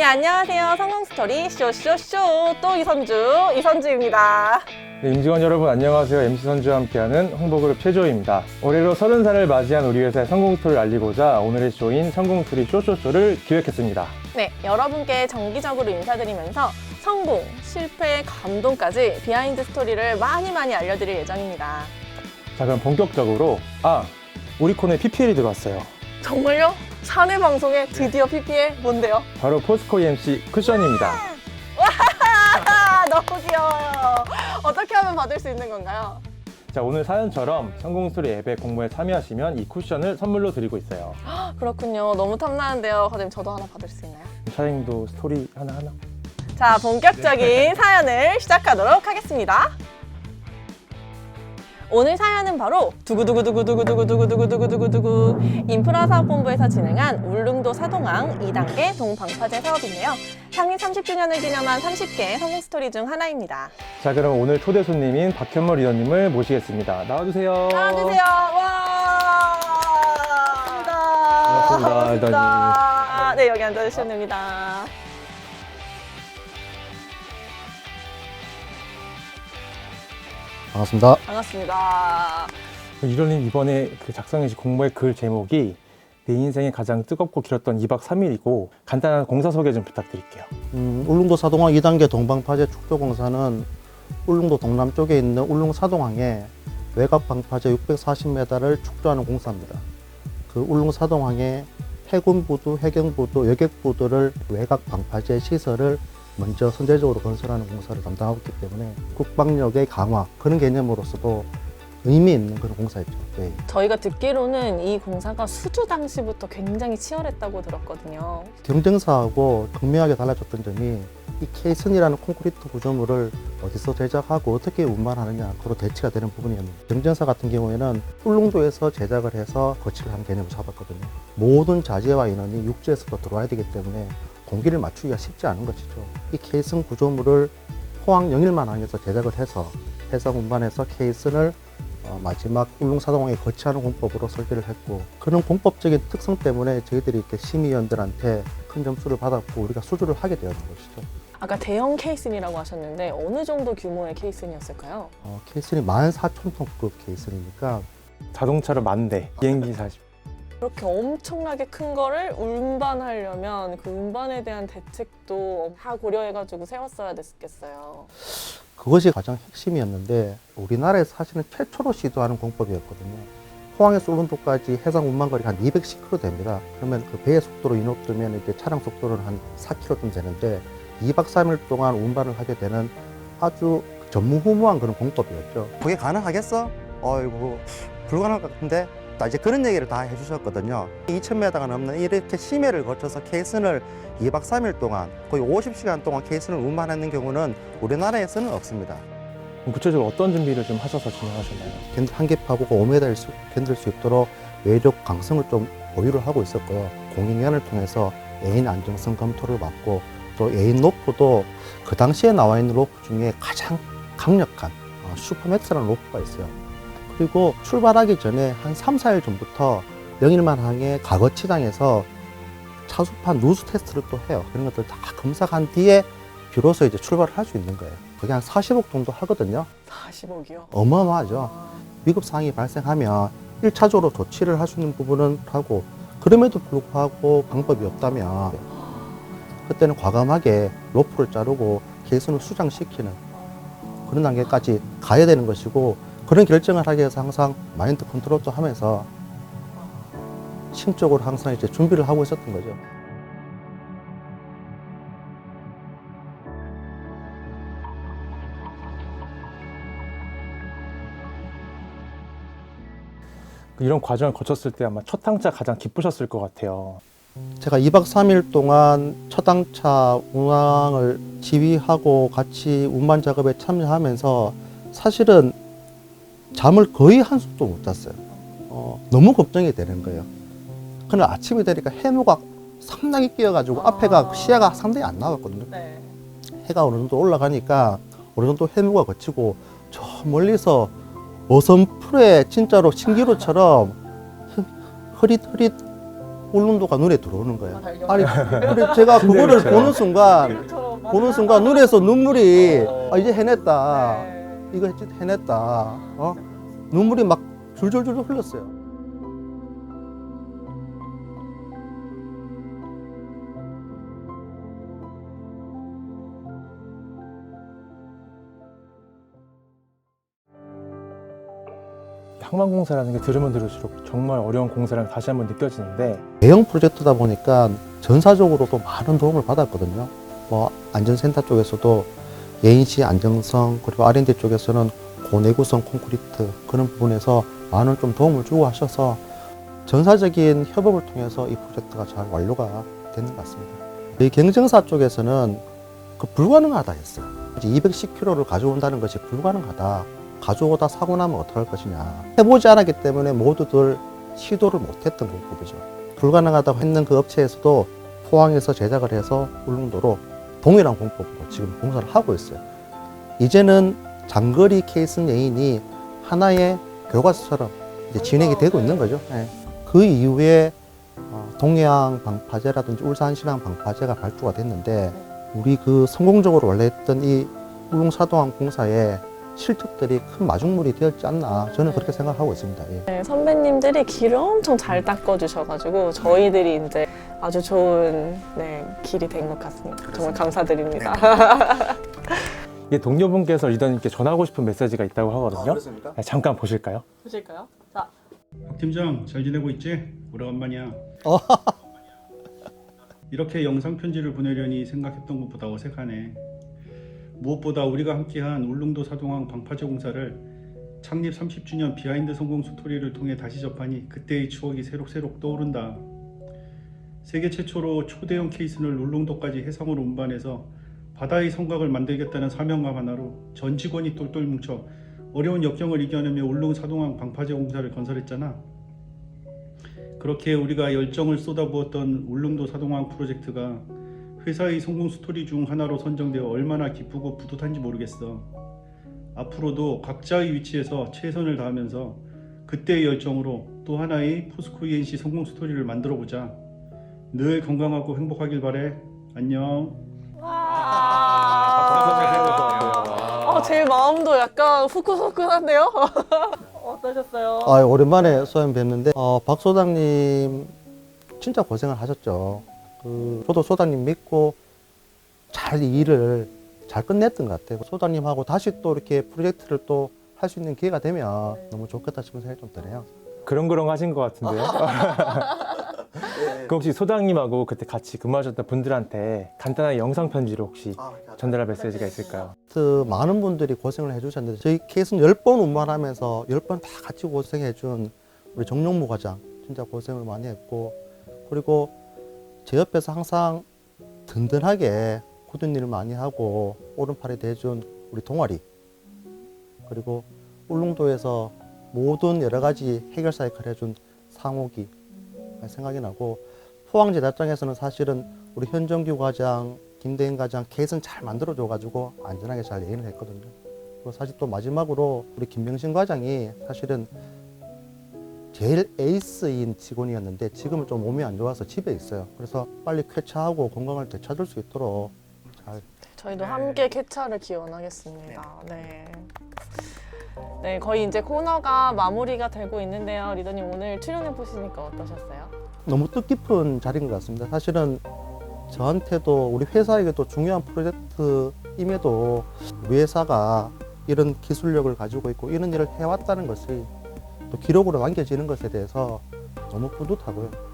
예, 안녕하세요. 성공스토리 쇼쇼쇼 또 이선주, 이선주입니다. 네, 임직원 여러분 안녕하세요. MC 선주와 함께하는 홍보그룹 최조입니다. 올해로 30살을 맞이한 우리 회사의 성공 스토리를 알리고자 오늘의 쇼인 성공 스토리 쇼쇼쇼를 기획했습니다. 네, 여러분께 정기적으로 인사드리면서 성공, 실패, 감동까지 비하인드 스토리를 많이 많이 알려드릴 예정입니다. 자 그럼 본격적으로 아 우리 코너에 PPL이 들어왔어요. 정말요? 사내 방송에 드디어 PPL 뭔데요? 바로 포스코 EMC 쿠션입니다. 아, 너무 귀여워요. 어떻게 하면 받을 수 있는 건가요? 자 오늘 사연처럼 성공 스토리 앱에 공모에 참여하시면 이 쿠션을 선물로 드리고 있어요. 그렇군요. 너무 탐나는데요. 과장님 저도 하나 받을 수 있나요? 차장님도 스토리 하나 하나. 자, 본격적인 사연을 시작하도록 하겠습니다. 오늘 사연은 바로 두구두구두구두구두구두구두구두구두구 인프라사업본부에서 진행한 울릉도 사동항 2단계 동방파제 사업인데요. 창립 30주년을 기념한 30개 성공 스토리 중 하나입니다. 자 그럼 오늘 초대 손님인 박현모 리더님을 모시겠습니다. 나와주세요. 나와주세요. 와. 반갑습니다, 반갑습니다. 네, 여기 앉아주시면 됩니다. 반갑습니다. 반갑습니다. 리더님 이번에 그 작성해주신 공모의 글 제목이 내 인생에 가장 뜨겁고 길었던 2박 3일이고 간단한 공사 소개 좀 부탁드릴게요. 음, 울릉도 사동항 2단계 동방파제 축조공사는 울릉도 동남쪽에 있는 울릉 사동항에 외곽 방파제 640m를 축조하는 공사입니다. 그 울릉 사동항에 해군부두, 해경부두, 여객부두를 외곽 방파제 시설을 먼저 선제적으로 건설하는 공사를 담당하고 있기 때문에 국방력의 강화 그런 개념으로서도 의미 있는 그런 공사였죠. 네. 저희가 듣기로는 이 공사가 수주 당시부터 굉장히 치열했다고 들었거든요. 경쟁사하고 극명하게 달라졌던 점이 이 케이슨이라는 콘크리트 구조물을 어디서 제작하고 어떻게 운반하느냐 그로 대치가 되는 부분이었는데 경쟁사 같은 경우에는 울릉도에서 제작을 해서 거치를 한 개념을 잡았거든요. 모든 자재와 인원이 육지에서도 들어와야 되기 때문에 공기를 맞추기가 쉽지 않은 것이죠. 이 케이슨 구조물을 포항 영일만항에서 제작을 해서 해상 운반해서 케이슨을 어, 마지막 울릉사동항에 거치하는 공법으로 설계를 했고 그런 공법적인 특성 때문에 저희들이 이렇게 심의위원들한테 큰 점수를 받았고 우리가 수주를 하게 되었는 것이죠. 아까 대형 케이슨이라고 하셨는데 어느 정도 규모의 케이슨이었을까요? 어, 케이슨이 14,000톤급 케이슨이니까 자동차로 만 대, 비행기 40. 그렇게 엄청나게 큰 거를 운반하려면 그 운반에 대한 대책도 다 고려해가지고 세웠어야 됐겠어요. 그것이 가장 핵심이었는데 우리나라에서 사실은 최초로 시도하는 공법이었거든요. 포항에서 울릉도까지 해상 운반거리가 한 210km 됩니다. 그러면 그 배의 속도로 인업되면 이제 차량 속도는 한 4km쯤 되는데 2박 3일 동안 운반을 하게 되는 아주 전무후무한 그런 공법이었죠. 그게 가능하겠어? 어이구 불가능할 것 같은데 나 이제 그런 얘기를 다 해주셨거든요. 2,000m가 넘는 이렇게 심해를 거쳐서 케이슨을 2박 3일 동안 거의 50시간 동안 케이슨을 운반하는 경우는 우리나라에서는 없습니다. 구체적으로 어떤 준비를 좀 하셔서 진행하셨나요? 견- 한계파고가 5m를 수, 견딜 수 있도록 외력 강성을 좀 보유를 하고 있었고요. 공인위원을 통해서 애인 안정성 검토를 받고 또 애인 로프도 그 당시에 나와 있는 로프 중에 가장 강력한 어, 슈퍼맥스라는 로프가 있어요. 그리고 출발하기 전에 한 3, 4일 전부터 영일만 항의 과거치장에서 차수판 누수 테스트를 또 해요. 그런 것들 다 검사한 뒤에 비로소 이제 출발을 할 수 있는 거예요. 그게 한 40억 정도 하거든요. 40억이요. 어마어마하죠. 위급 상황이 발생하면 1차적으로 조치를 할 수 있는 부분은 하고 그럼에도 불구하고 방법이 없다면 그때는 과감하게 로프를 자르고 개선을 수장시키는 그런 단계까지 가야 되는 것이고 그런 결정을 하기 위해서 항상 마인드 컨트롤도 하면서 심적으로 항상 이제 준비를 하고 있었던 거죠. 이런 과정을 거쳤을 때 아마 첫 항차 가장 기쁘셨을 것 같아요. 제가 2박 3일 동안 첫 항차 운항을 지휘하고 같이 운반 작업에 참여하면서 사실은 잠을 거의 한숨도 못 잤어요. 어, 너무 걱정이 되는 거예요. 그날 아침이 되니까 해무가 상당히 끼어가지고 아. 앞에가 시야가 상당히 안 나왔거든요. 네. 해가 어느 정도 올라가니까 어느 정도 해무가 거치고 저 멀리서 어선 풀에 진짜로 신기루처럼 흐릿흐릿 울릉도가 눈에 들어오는 거예요. 아. 아니, 그래 제가 그거를 그렇죠. 보는 순간, 그렇죠. 보는 순간 눈에서 눈물이 어. 아, 이제 해냈다. 네. 이거 해냈다. 어? 눈물이 막 줄줄줄 흘렀어요. 항만공사라는 게 들으면 들을수록 정말 어려운 공사를 다시 한번 느껴지는데 대형 프로젝트다 보니까 전사적으로도 많은 도움을 받았거든요. 뭐 안전센터 쪽에서도 예인시 안정성 그리고 R&D 쪽에서는 고내구성 콘크리트 그런 부분에서 많은 좀 도움을 주고 하셔서 전사적인 협업을 통해서 이 프로젝트가 잘 완료가 되는 것 같습니다. 이 경쟁사 쪽에서는 그 불가능하다 했어요. 210km를 가져온다는 것이 불가능하다. 가져오다 사고 나면 어떡할 것이냐. 해보지 않았기 때문에 모두들 시도를 못했던 공법이죠. 불가능하다고 했는 그 업체에서도 포항에서 제작을 해서 울릉도로 동일한 공법으로 지금 공사를 하고 있어요. 이제는 장거리 케이슨 예인이 하나의 교과서처럼 이제 진행이 되고 있는 거죠. 예. 그 이후에 어, 동해안 방파제라든지 울산시랑 방파제가 발주가 됐는데 우리 그 성공적으로 원래 했던 이 울릉사동항 공사에 실적들이 큰 마중물이 되었지 않나 저는 그렇게 생각하고 있습니다. 예. 네, 선배님들이 길을 엄청 잘 닦아주셔가지고 저희들이 이제 아주 좋은 네, 길이 된 것 같습니다. 정말 감사드립니다. 이게 동료분께서 리더님께 전하고 싶은 메시지가 있다고 하거든요. 네, 잠깐 보실까요? 보실까요? 자, 박 팀장 잘 지내고 있지? 오래간만이야. 어. 이렇게 영상 편지를 보내려니 생각했던 것보다 어색하네. 무엇보다 우리가 함께한 울릉도 사동항 방파제 공사를 창립 30주년 비하인드 성공 스토리를 통해 다시 접하니 그때의 추억이 새록새록 떠오른다. 세계 최초로 초대형 케이슨을 울릉도까지 해상으로 운반해서 바다의 성곽을 만들겠다는 사명감 하나로 전 직원이 똘똘 뭉쳐 어려운 역경을 이겨내며 울릉 사동항 방파제 공사를 건설했잖아. 그렇게 우리가 열정을 쏟아부었던 울릉도 사동항 프로젝트가 회사의 성공 스토리 중 하나로 선정되어 얼마나 기쁘고 뿌듯한지 모르겠어. 앞으로도 각자의 위치에서 최선을 다하면서 그때의 열정으로 또 하나의 포스코 ENC 성공 스토리를 만들어 보자. 늘 건강하고 행복하길 바래. 안녕. 아, 제 마음도 약간 후끈후끈한데요? 어떠셨어요? 아, 오랜만에 소연 뵀는데 어, 박 소장님 진짜 고생을 하셨죠. 그, 저도 소장님 믿고 잘이 일을 잘 끝냈던 것 같아요. 소장님하고 다시 또 이렇게 프로젝트를 또 할 수 있는 기회가 되면 너무 좋겠다 싶은 생각이 좀 드네요. 그렁그렁 하신 것 같은데요. 그 혹시 소장님하고 그때 같이 근무하셨던 분들한테 간단한 영상 편지로 혹시 전달할 메시지가 있을까요? 그 많은 분들이 고생을 해주셨는데 저희 케이스는 10번 운반하면서 10번 다 같이 고생해준 우리 정용무 과장 진짜 고생을 많이 했고 그리고 제 옆에서 항상 든든하게 굳은 일을 많이 하고 오른팔이 돼준 우리 동아리 그리고 울릉도에서 모든 여러 가지 해결 사이클 해준 상옥이 생각이 나고 포항 제작장에서는 사실은 우리 현정규 과장, 김대인 과장 케이스는 잘 만들어줘가지고 안전하게 잘 예인을 했거든요. 그리고 사실 또 마지막으로 우리 김명신 과장이 사실은 제일 에이스인 직원이었는데 지금은 좀 몸이 안 좋아서 집에 있어요. 그래서 빨리 쾌차하고 건강을 되찾을 수 있도록 잘 저희도 함께 쾌차를 기원하겠습니다. 네. 네, 거의 이제 코너가 마무리가 되고 있는데요. 리더님 오늘 출연해 보시니까 어떠셨어요? 너무 뜻깊은 자리인 것 같습니다. 사실은 저한테도 우리 회사에게도 중요한 프로젝트임에도 회사가 이런 기술력을 가지고 있고 이런 일을 해왔다는 것이 또 기록으로 남겨지는 것에 대해서 너무 뿌듯하고요.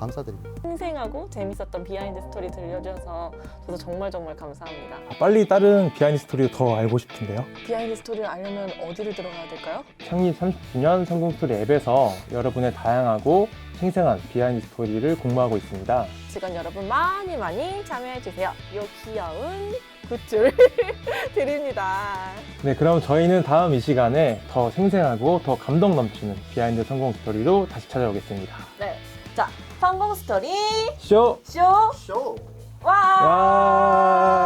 감사드립니다. 생생하고 재밌었던 비하인드 스토리 들려주셔서 저도 정말 정말 감사합니다. 아, 빨리 다른 비하인드 스토리도 더 알고 싶은데요. 비하인드 스토리를 알려면 어디를 들어가야 될까요? 창립 30주년 성공 스토리 앱에서 여러분의 다양하고 생생한 비하인드 스토리를 공모하고 있습니다. 시간 여러분 많이 많이 참여해 주세요. 요 귀여운 굿즈를 드립니다. 네, 그럼 저희는 다음 이 시간에 더 생생하고 더 감동 넘치는 비하인드 성공 스토리로 다시 찾아오겠습니다. 네. 자, 성공 스토리 쇼쇼와. 와.